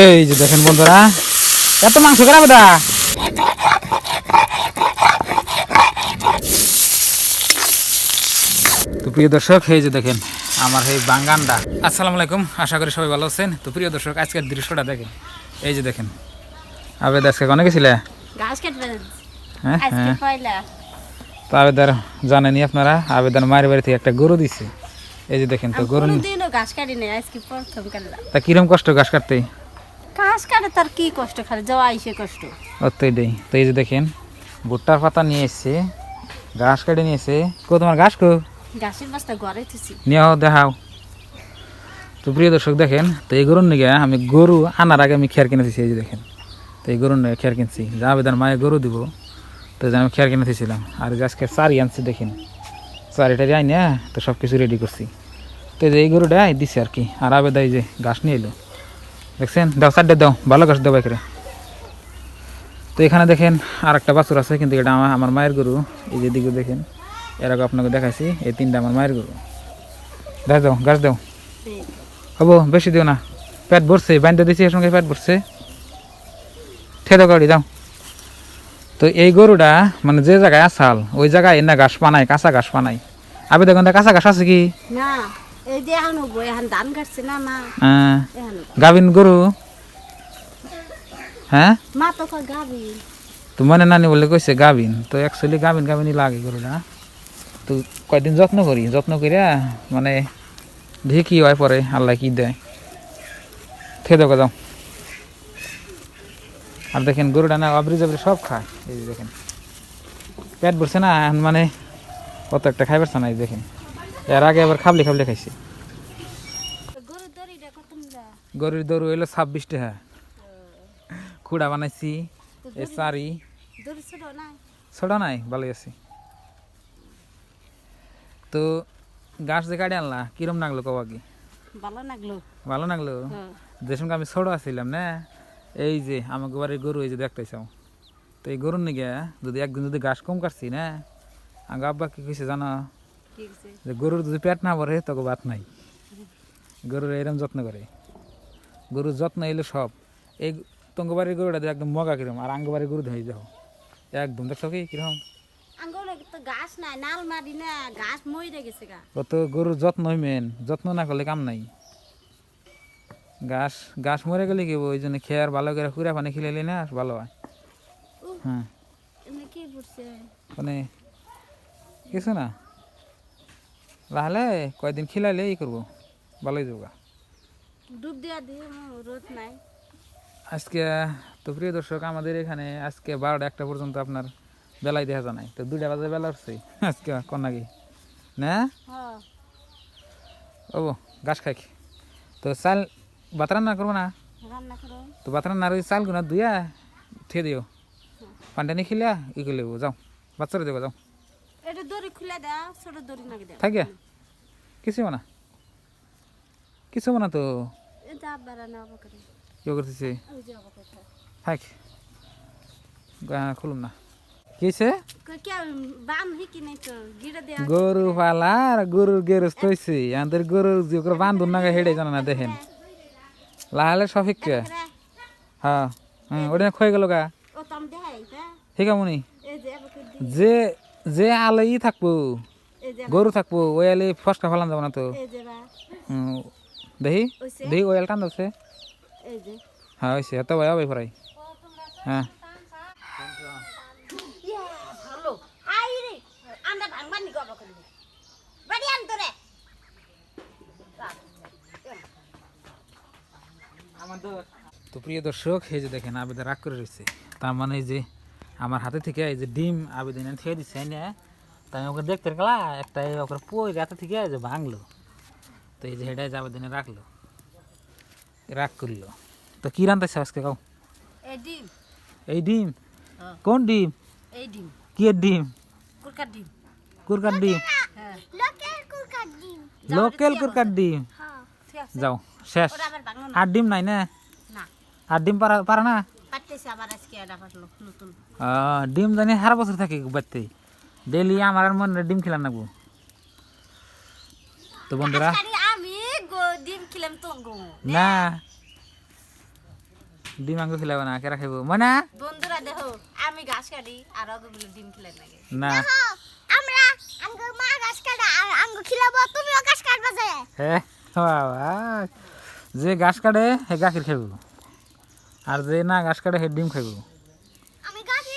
এই যে দেখেন বন্ধুরা এত মাংস কেন বেটা? তো প্রিয় দর্শক এই যে দেখেন আমার এই বাঙ্গানটা আসসালামু আলাইকুম আশা করি সবাই ভালো আছেন। তো প্রিয় দর্শক আজকের দৃশ্যটা দেখেন। এই যে দেখেন আবেদ আজকে কোনে গেছিলে? হ্যাঁ হ্যাঁ। তো আবেদার জানেনি আপনারা আবেদার মায়ের বাড়ি থেকে একটা গরু দিছে। এই যে দেখেন তো গরু তা কিরম কষ্ট ঘাস কাটতে? ঘাস কাটে তার কি কষ্ট খালি যাওয়া আইসে কষ্ট। অতই তো এই যে দেখেন ভুট্টার পাতা নিয়ে এসছে ঘাস কেটে নিয়ে এসে কো তোমার ঘাস কো ঘাসের বস্তা ঘরে থুছি নিয়ে দেখাও। তো প্রিয় দর্শক দেখেন তো এই গরুর নিগে আমি গরু আনার আগে আমি খেয়ার কিনে দিয়েছি এই যে দেখেন। তো এই গরুর নিগে খেয়ার কিনছি। যা বেদার মায়ে গরু দিব। তো আমি খেয়ার কিনে দিয়েছিলাম আর আজকে চারি আনছি দেখেন। চারি টারি আইনে তো সব কিছু রেডি করছি। তো এই যে এই গরুটা দিছে আর কি। আর আবেদা এই যে ঘাস নিয়ে এলো। দেখছেন? দাও সাইডে দাও, ভালো গাছ দাও বাইকরে তো এখানে দেখেন আর একটা বাছুর আছে, কিন্তু এটা আমার আমার মায়ের গরু। এই যে দিকে দেখেন, এর আগে আপনাকে দেখাইছি, এই তিনটা আমার মায়ের গরু। দেখ দাও, গাছ দাও। হব, বেশি দিও না। পেট ভরছে, বাইন্দা দিছি, এর সঙ্গে পেট ভরছে। ঠেদো গাড়ি, দাও। তো এই গরুটা মানে যে জায়গায় আসাল ওই জায়গায় না ঘাস পানায়, কাঁচা ঘাস পানায়। আবে দেখুন কাঁচা ঘাস আছে কি? না। এই যে এখন হব এখন ধান কাটছে না মা। আহ, এখন গাভিন গরু? হ্যাঁ? মা তো কয় গাবি তো মনে নানি বলে কইছে গাভিন। তো অ্যাকচুয়ালি গাভিন গাভিনই লাগে গরুটা। তো কয়দিন যত্ন করি যত্ন করিয়া মানে দেখি কি হয় পরে আল্লাহ কি দেয়। খেয়ে দেখো যাও। আর দেখেন গরুটা না আবরি জাবরি সব খায়। এই দেখেন। পেট ভরছে না মানে কত একটা খাই পারছে না এই দেখেন। এর আগে আবার খাবলি খাবলি খাইছে। গরুর দরু এলো ছাব্বিশ টাকা খুঁড়া বানাইছি এ চারি। দড়ি ছোট নাই ভালোই আছি। তো গাছ যে কাটে আনলা কিরম লাগল কবা কি ভালো লাগল ভালো লাগল হ্যাঁ। যে সঙ্গে আমি ছোট আছিলাম না? এই যে আমাকে বাড়ির গরু এই যে দেখতেছাও তো এই গরুর নিগে যদি একদিন যদি ঘাস কম কাটছি না? আগে আব্বা কি কইছে জানো? যে গরুর যদি পেট না ভরে তোকে বাত নাই। গরুর এরম যত্ন করে। গরুর যত্ন এলো সব। এই তঙ্গবাড়ির গরুটা একদম মগা কিরম আর আঙ্গবাড়ির গরু ধরে দেখো। একদম দেখছ কি গা। কত গরুর যত্ন মেন যত্ন না করলে কাম নাই। ঘাস ঘাস মরে গেলে কি ওই জন্য খেয়ার ভালো করে কুড়া পানি খিলাইলে না ভালো হয়। হ্যাঁ। মানে কিছু না। লাহলে কয়দিন খিলাইলে ই করব ভালোই যাব ডুব দিয়া দিয়ে রোদ নাই। আজকে তো প্রিয় দর্শক আমাদের এখানে আজকে বারোটা একটা পর্যন্ত আপনার বেলায় দেখা জানাই তো দুইটা বাজে বেলা উঠছে আজকে কন্যাকি না? হ্যাঁ। ও ঘাস খাই তো চাল ভাত রান্না করব না? রান্না করো। তো ভাত রান্নার ওই চাল গুনা দুইয়া থিয়ে দিও পানটা নিয়ে খিলিয়া ই করলে যাও। বাচ্চারা দেবো যাও। দড়ি খুলে দাও ছোট দড়ি নাকি দাও থাকিয়া কিছু না কিছু না তো? এটা আবার না করতেছে? থাক। গা- খুলুম না। কিছে গিরে পালা আর গরুর গেরস তৈছে আমাদের গরুর যে করে বান্ধুন না হেডে জানা না দেখেন। লাহালে সফিক কে? হ্যাঁ। ওটা খয়ে গেল গা। ঠিক আছে যে যে আলে ই থাকব গরু থাকব ওই আলে ফসকা ফেলান যাব না তো। দেখি দেখি ওই টান ধরছে এই যে। হ্যাঁ হয়েছে এত ভাই হবে ফরাই হ্যাঁ। তো প্রিয় দর্শক এই যে দেখেন আবেদন রাগ করে রয়েছে। তার মানে যে আমার হাতে থেকে এই যে ডিম আবেদন থেকে দিচ্ছে এনে তাই আমি ওকে দেখতে গেলা একটা ওকে পই রাতে থেকে এই যে ভাঙলো। তো এই যে হেডাই যে আবেদনে রাখল রাগ করল। তো কি রান্তাছে আজকে কাউ এই ডিম। এই ডিম? হ্যাঁ। কোন ডিম? এই ডিম। কি ডিম? কুরকার ডিম। কুরকার ডিম। হ্যাঁ। লোকাল কুরকার ডিম। হ্যাঁ যাও শেষ। ভাঙলো না। আর ডিম নাই না? না। আর ডিম পারা পারা না? পারতেছে আবার আজকে এটা পারল নতুন। ডিম জানি সারা বছর থাকে বাড়তে। ডেলি আমার আর মনে ডিম খেলাম নাকবো। তো বন্ধুরা? আমি ডিম খেলাম তো না। ডিম আঙ্গু খিলাবে না কেরা খাইব? ময়না বন্ধুরা দেখো আমি ঘাস কাটি আর ওগুলো ডিম খেলে লাগে না। আমরা আমগো মা ঘাস কাটা আর আমগো খিলাবো তুমিও ঘাস কাটবা যে। হ্যাঁ বাবা। যে ঘাস কাটে সে গাখির খাইব। আর যে না ঘাস কাটে সে ডিম খাইব। আমি গাছি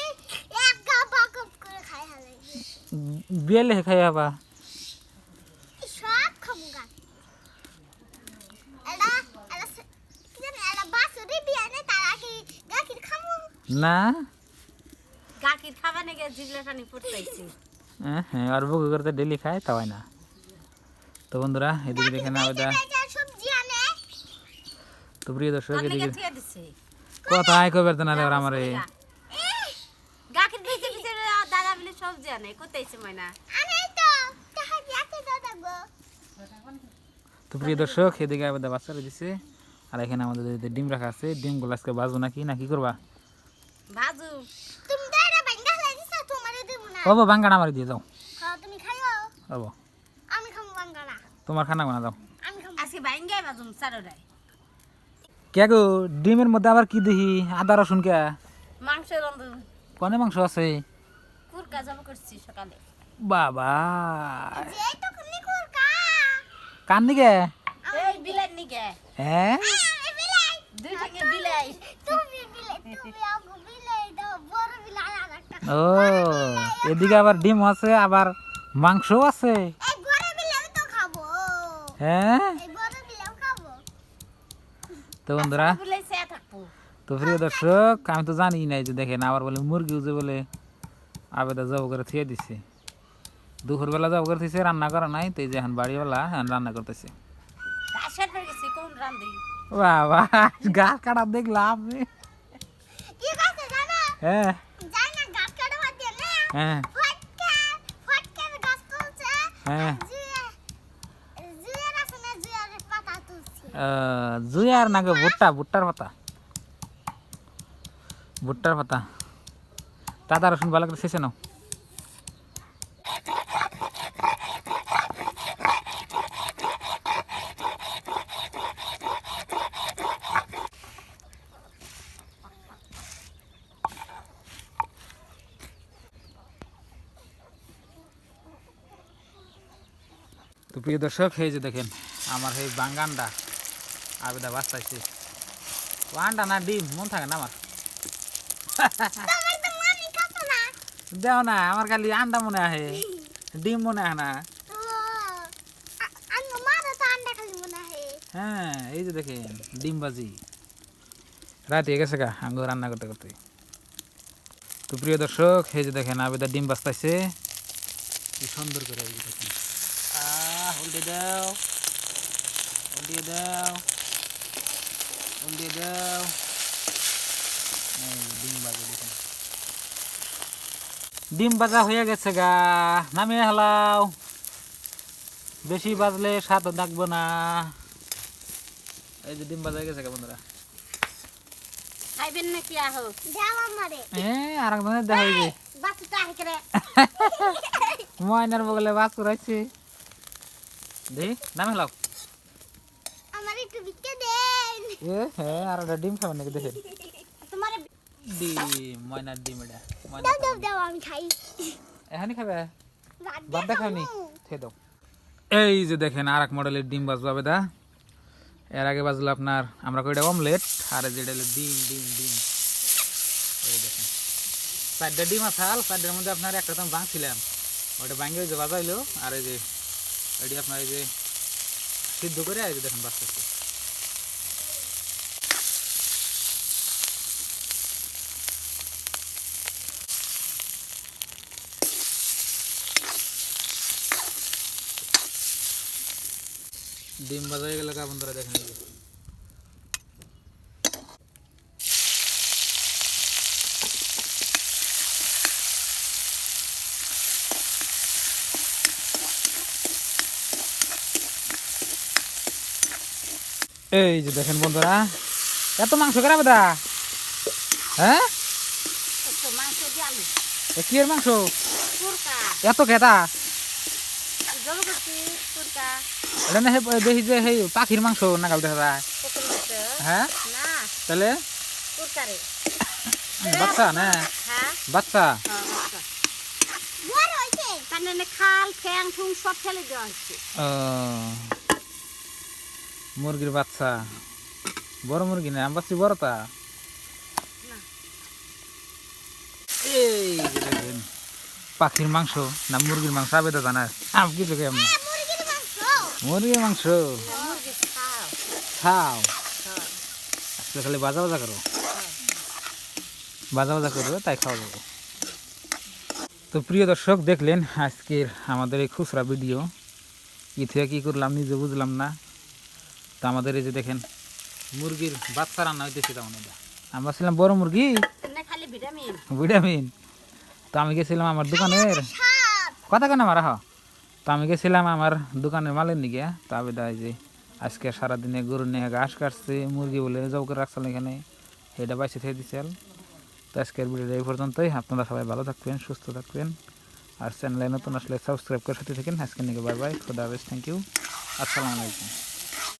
এক কাপ কাপ করে খাই হালে। বিয়ালে হে খাই হবা। সব খাব গা। এলা এলা সে- কি জানি এলা বাসুরি বিয়ানে তার আগে গাখির খাব। না? গাখির খাবা নাকি জিবলে টানি ফুটতেছি হ্যাঁ হ্যাঁ আর বুকু করতে ডেলি খায় তাই না। তো বন্ধুরা এদিকে দেখে না ওটা তো প্রিয় দর্শক এদিকে কথা আয় না আমার। দাদা বলে ময়না? তো তাহা যাতে দাদা তো প্রিয় দর্শক এদিকে আবার বাচ্চারা দিছে। আর এখানে আমাদের ডিম রাখা আছে ডিমগুলো আজকে বাজবো নাকি না কি করবা? ভাজু। তুমি তো এটা বাঙ্গা লাগিছে তোমারে দেব না। ও বাঙ্গানা আমার দিয়ে যাও। খাও তুমি খাইও? ও আমি খাব বাঙ্গানা তোমার খানা বানা দাও আমি খাব আজকে বাঙ্গাই বাজুম সারোরাই কে গো ডিমের মধ্যে আবার কি দেখি? আদা রসুন কে? মাংস রন্ধন কনে মাংস আছে? কুরকা জমা করছি সকালে। বাবা। কান এই বিলাই নিকে হ্যাঁ? ও এদিকে আবার ডিম আছে আবার মাংসও আছে। হ্যাঁ এই বড় বিলাই খাব তো বন্ধুরা থাকব। তো প্রিয় দর্শক আমি তো জানি নাই যে দেখেন আবার বলে মুরগিও যে বলে আবেদা জব করে থিয়ে দিছে। দুপুরবেলা জব করে থিয়েছে রান্না করা নাই তো এই যে এখন বাড়িওয়ালা এখন রান্না করতেছে। বাবা গাছ কাটা দেখলাম। হ্যাঁ। হ্যাঁ। হ্যাঁ জুয়া জুয়ার আছে না জুয়ার পাতা তুলছে আহ, জুই আর নাকি ভুট্টা, ভুট্টার পাতা। ভুট্টার পাতা। দাদা রসুন ভালো করে শেষে নাও। তো প্রিয় দর্শক, এই যে দেখেন, আমার এই বাঙ্গানটা আবেদা বাঁচতেছে ও আন্ডা না ডিম, মন থাকে না আমার। দেও না, আমার খালি আন্ডা মনে আহে, ডিম মনে আহে না। হয়, এই যে দেখেন, ডিম বাজি রাত গেছে গা আঙ্গ রান্না করতে করতে। তো প্রিয় দর্শক, এই যে দেখেন আবেদা ডিম বাঁচতেছে কি সুন্দর করে এই দেখেন। দাও। উল্টে দাও। দাও ডিম বাজে দেখেন ডিম বাজা হয়ে গেছে গা নামিয়ে হালাও বেশি বাজলে স্বাদ ডাকবো না এই যে ডিম বাজা হয়ে গেছে গা বন্ধুরা খাইবেন না কি আহো দেও আমারে হ্যাঁ আর একজনের দেখা বাচ্চাটা করে ময়নার বগলে বাস করাইছে দেখি নামে লাও আমার একটু বিকে দেন এ হ্যাঁ আর একটা ডিম খাবেন নাকি দেখেন। ডিম ময়নার ডিম এটা ময়না দাও দাও দাও আমি খাই। এখানে খাবে? বাদ দেখাওনি খেয়ে দাও। এই যে দেখেন আর এক মডেলের ডিম বাজবো আবেদা এর আগে বাজলো আপনার আমরা কইটা অমলেট আর যেটা হলো ডিম ডিম ডিম। এই দেখেন। চারটা ডিম আসাল চারটার মধ্যে আপনার একটা তো ভাঙছিলাম ওটা ভাঙে ওই যে বাজাইলো আর এই যে এটি আপনার এই যে সিদ্ধ করে আর এই যে দেখেন বাঁচতেছে। ডিম বাজা হয়ে গেলে বন্ধুরা দেখেন এই যে। এই যে দেখেন বন্ধুরা এত মাংস করে দা হ্যাঁ? একটু মাংস এ কি এর মাংস এত খেতা? এটা না দেখি যে সেই পাখির মাংস নাগাল দেখা যায়। হ্যাঁ? না। তাহলে বাচ্চা না? হ্যাঁ। বাচ্চা? হচ্ছে ও মুরগির বাচ্চা। বড় মুরগি না? আমি বড়টা পাখির মাংস না মুরগির মাংস আবেদা জানার আমি কিছু কেমন মুরগির মাংস? মুরগি খাও। হ্যাঁ। খালি বাজা বাজা করো? বাজা বাজা করবে তাই খাওয়া যাবে। তো প্রিয় দর্শক দেখলেন আজকের আমাদের এই খুচরা ভিডিও। কি থেকে কী করলাম নিজে বুঝলাম না। তো আমাদের এই যে দেখেন মুরগির বাচ্চা রান্না হইতেছে তেমন এটা আমরা ছিলাম বড় মুরগি? ভিটামিন। তো আমি গেছিলাম আমার দোকানের। কথা কেন মারা হ তো আমি গেছিলাম আমার দোকানের মালের নিকে তবে দেয় যে আজকে সারাদিনে গরু নিয়ে ঘাস কাটছে, মুরগি বলে যাও করে রাখছিল এখানে। এটা বাইসে থেকে দিছিল তো আজকের ভিডিওটা এই পর্যন্তই। আপনারা সবাই ভালো থাকবেন, সুস্থ থাকবেন। আর চ্যানেলে নতুন আসলে সাবস্ক্রাইব করে সাথে থাকেন। আজকের নিকে বাই বাই। খুদা হাফেজ। থ্যাংক ইউ আসসালামু আলাইকুম।